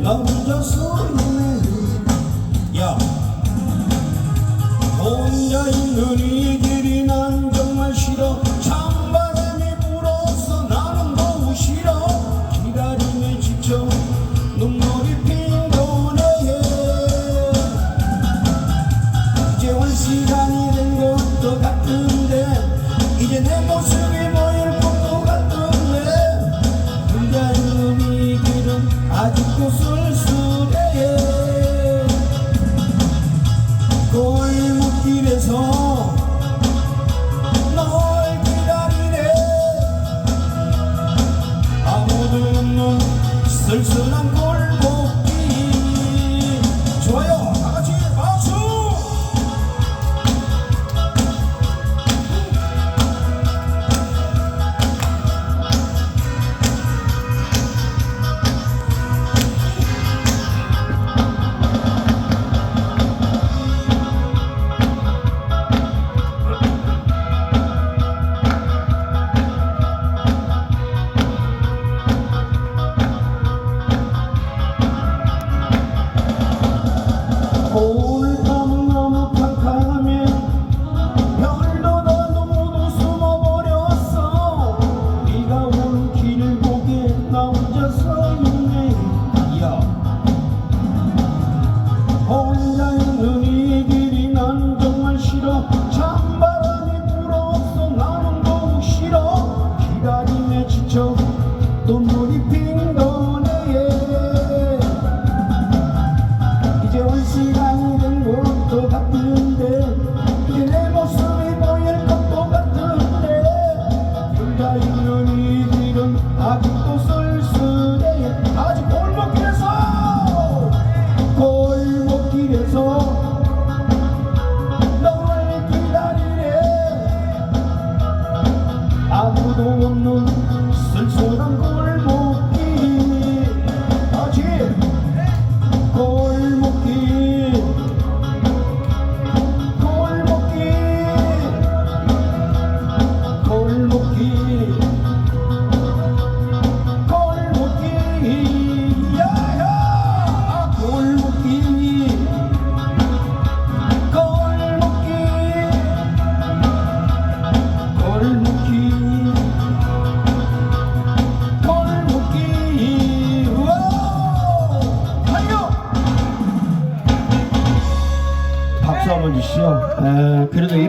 나 혼자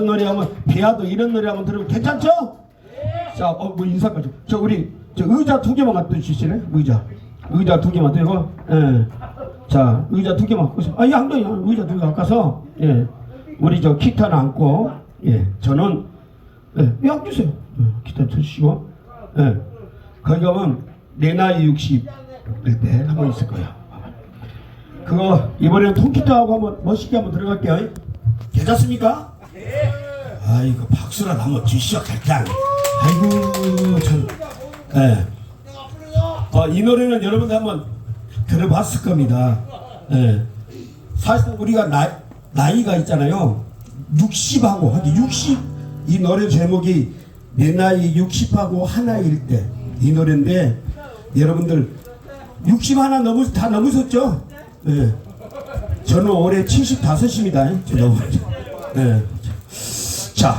이런 노래 하면 비아도 이런 노래 하면 들으면 괜찮죠? 자, 어, 뭐 인사까지. 저 우리 저 의자 두 개만 갖다 주시네. 의자, 의자 두 개만 들고. 예. 자, 의자 두 개만. 아, 양도야 의자 두 개 갖고서 예. 우리 저 기타는 안고 예. 저는 예, 양 주세요. 예, 기타 쳐주시고. 예. 거기 가면 내 나이 60될때한번 있을 거예요. 그거 이번에는 통기타하고 한번 멋있게 한번 들어갈게요. 괜찮습니까? 네. 아이고 박수라도 한번 주시오 갈장. 아이고 참. 예. 어, 이 노래는 여러분들 한번 들어봤을 겁니다. 예. 사실 우리가 나, 나이가 있잖아요. 60하고 하기 60. 이 노래 제목이 내 나이 60하고 하나일 때 이 노래인데 여러분들 60 하나 넘으 다 넘으셨죠? 예. 저는 올해 75입니다. 저는 예. 자,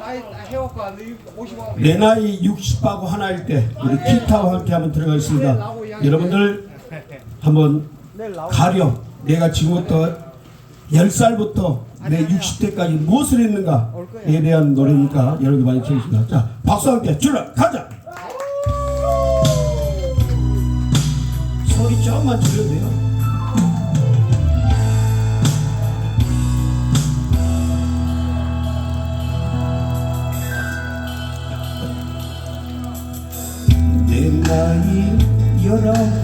나이 해갖고 안 돼. 50하고. 내 나이 60하고 하나일 때 우리 기타와 함께 한번 들어가겠습니다. 여러분들 한번. 가령 내가 지금부터 10살부터 내 60대까지 무엇을 했는가에 대한 노래니까 여러분 많이 들으십니다. 자, 박수와 함께 출발 가자! 소리 조금만 줄여도 돼요. 내나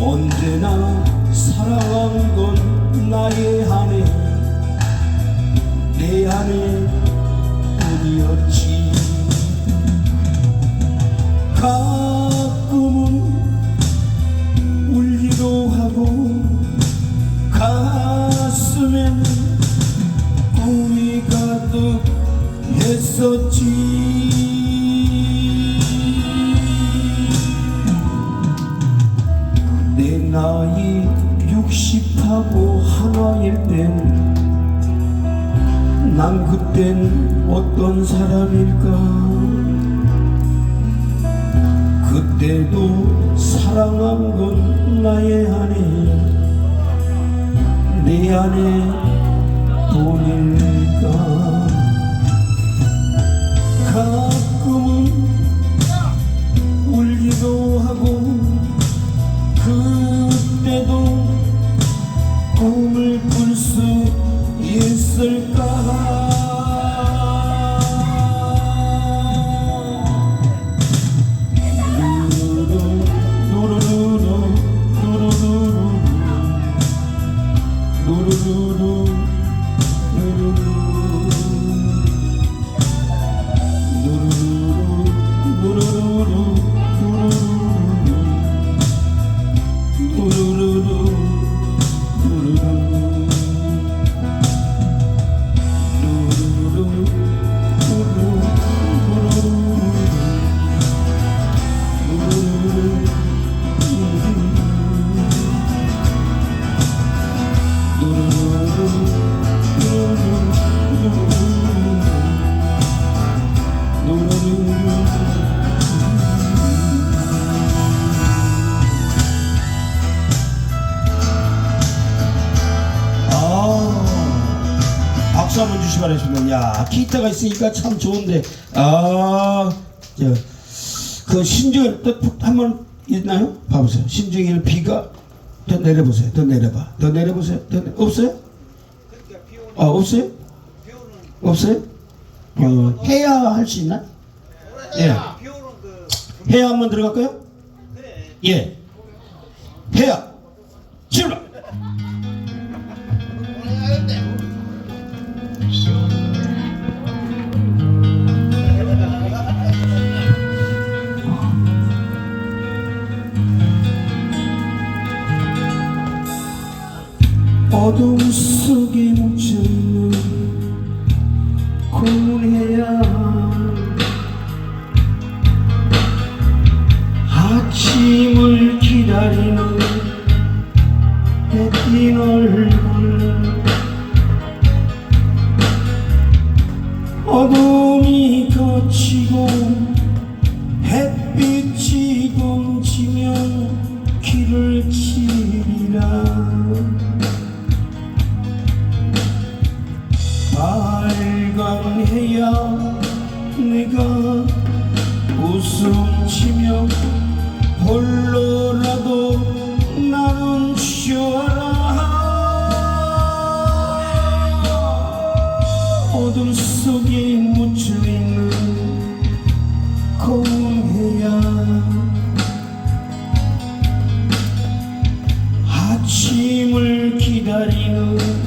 언제나 사랑한 건 나의 아내 내 아내 뿐이었지. 가끔은 울기도 하고 가슴엔 꿈이 가득 했었지 나이 육십하고 하나일 땐 난 그땐 어떤 사람일까? 그때도 사랑한 건 나의 아내 내 아내 뿐일까 꿈을 꿀수 있을 야, 기타가 있으니까 참 좋은데, 아, 저, 그 신중일 또 한번 있나요? 봐보세요. 신중일 비가 더 내려보세요. 더 내려봐. 더 내려보세요. 더 내... 없어요? 아, 없어요? 없어요? 어, 해야 할 수 있나? 예. 해야 한번 들어갈까요? 예. 해야. 질러. 어둠 속에 묻혀있는 고문해야 아침을 기다리는 햇빛 얼굴 아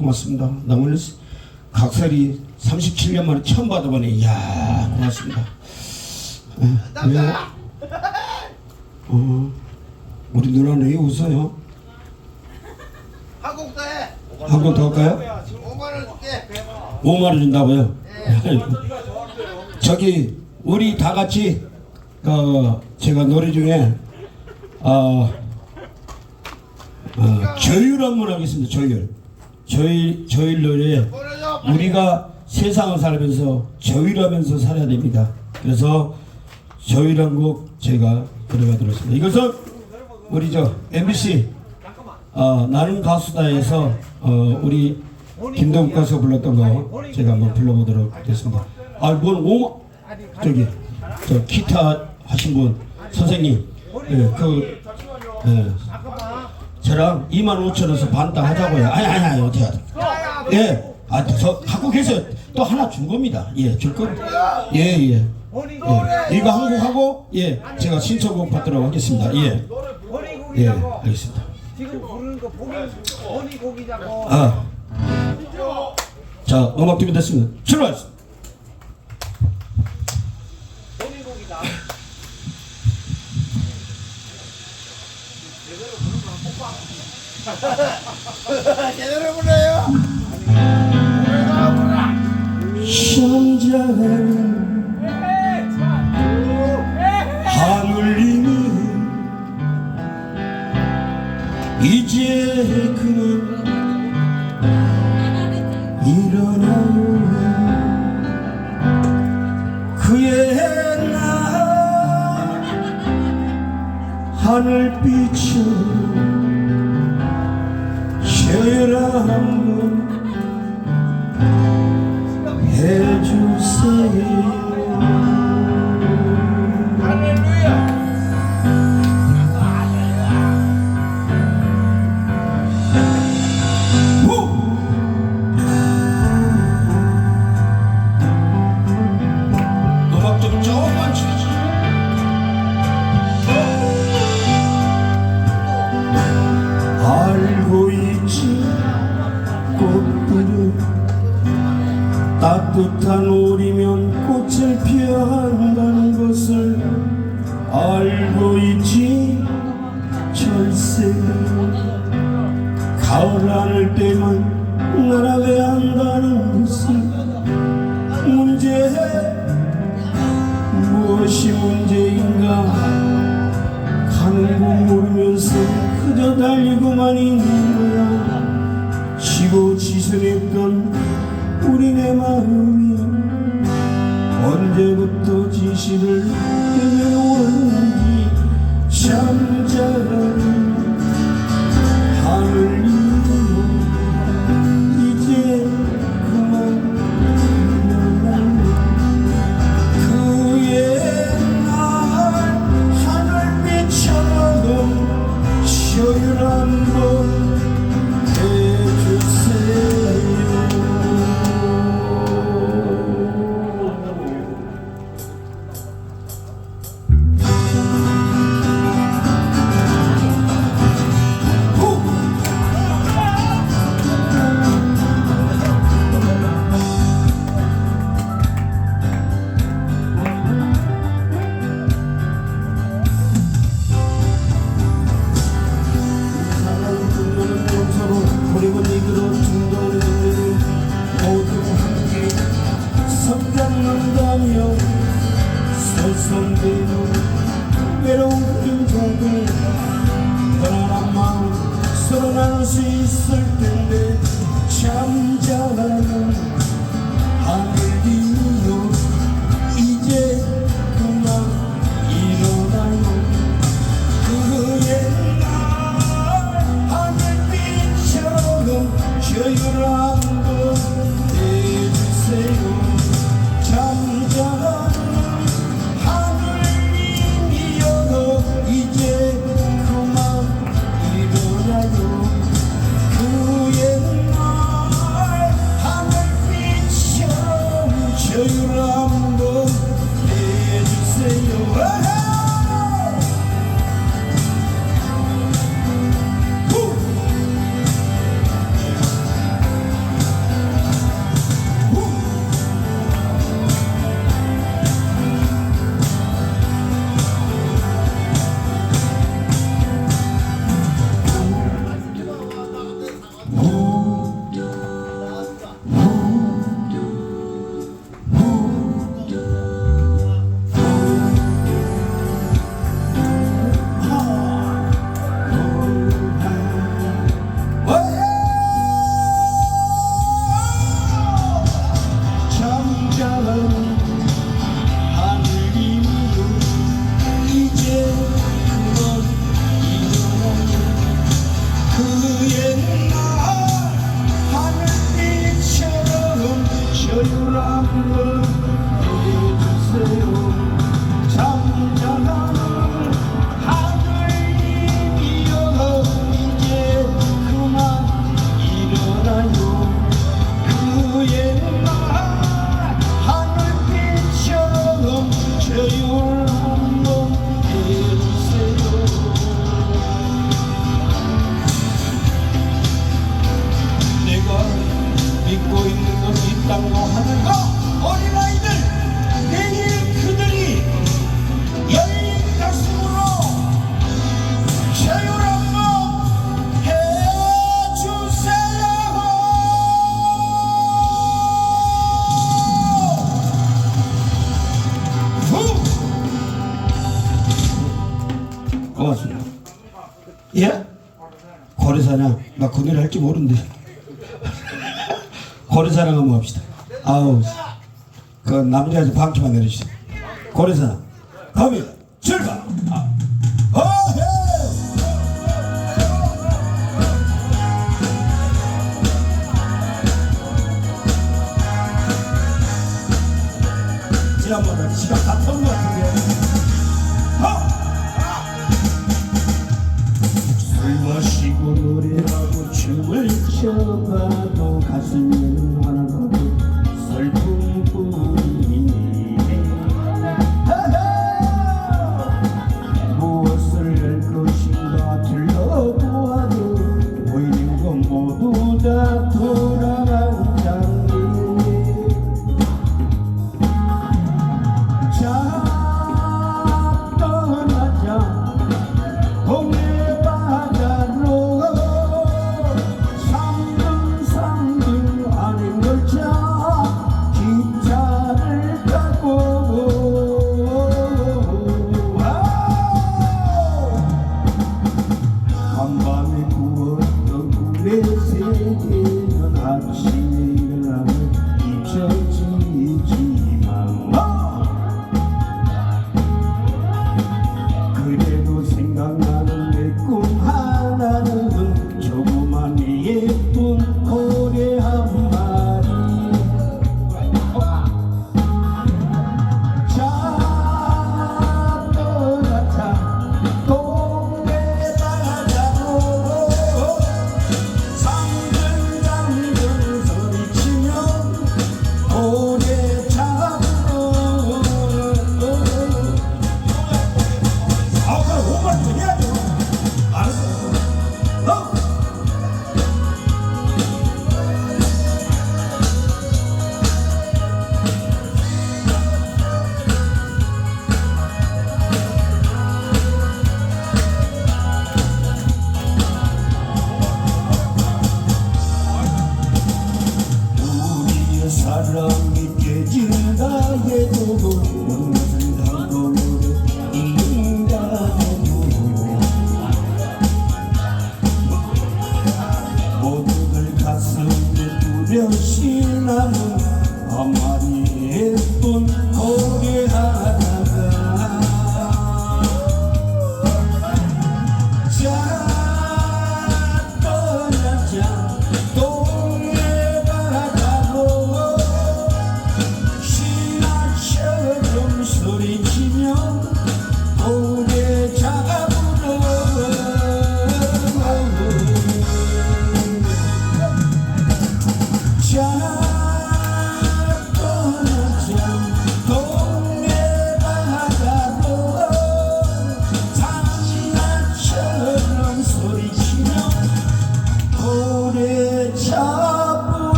고맙습니다. 나 오늘 각설이 37년 만에 처음 받아보네. 이야 고맙습니다. 에, 왜요? 어, 우리 누나는 왜 웃어요? 한국 돼한번 더 할까요? 5만 원 줄게 5만 원 준다고요? 아이고. 저기 우리 다 같이 어, 제가 노래 중에 어, 어, 저율 한번 하겠습니다. 저율. 저율 저율 노래 우리가 세상을 살면서 저율하면서 살아야 됩니다. 그래서 저율한 곡 제가 들어가도록 하겠습니다. 이것은 우리 저 MBC 어, 나는 가수다에서 어, 우리 김동국 가수가 불렀던 거 제가 한번 불러보도록 하겠습니다. 아, 뭔 오마 저기 저 기타 하신 분 선생님 예, 그 예, 저랑 2만 5천 원에서 반땅 하자고요. 아니 아니 아니 어떻게 하든. 예, 아, 저 갖고 계세요. 또 하나 준 겁니다. 예, 줄 겁니다. 예, 예. 예. 이거 한 곡 하고 예, 제가 신청곡 받도록 하겠습니다. 예, 예, 알겠습니다. 지금 부르는 거 보리 보리 곡이자고 아, 자, 음악 준비됐습니다. 출발했습니다. 보리 곡이다 제대로 불러요. 노래가 불러 성장하는 하늘님이 이제 그만 일어나요 그의 나 하늘빛으로 한번 해주세요. 알고 있지 철새는 가을 하 그림자들 편안한 마음 서로 나눌 수 있을 텐데 잠자는 하늘 내가 그 노래 할지 모르는데. 고래사랑 한번 뭐 합시다. 아우 그 남자에서 방키만 내리시죠 고래사랑. 가면 출발! 좁아도 가슴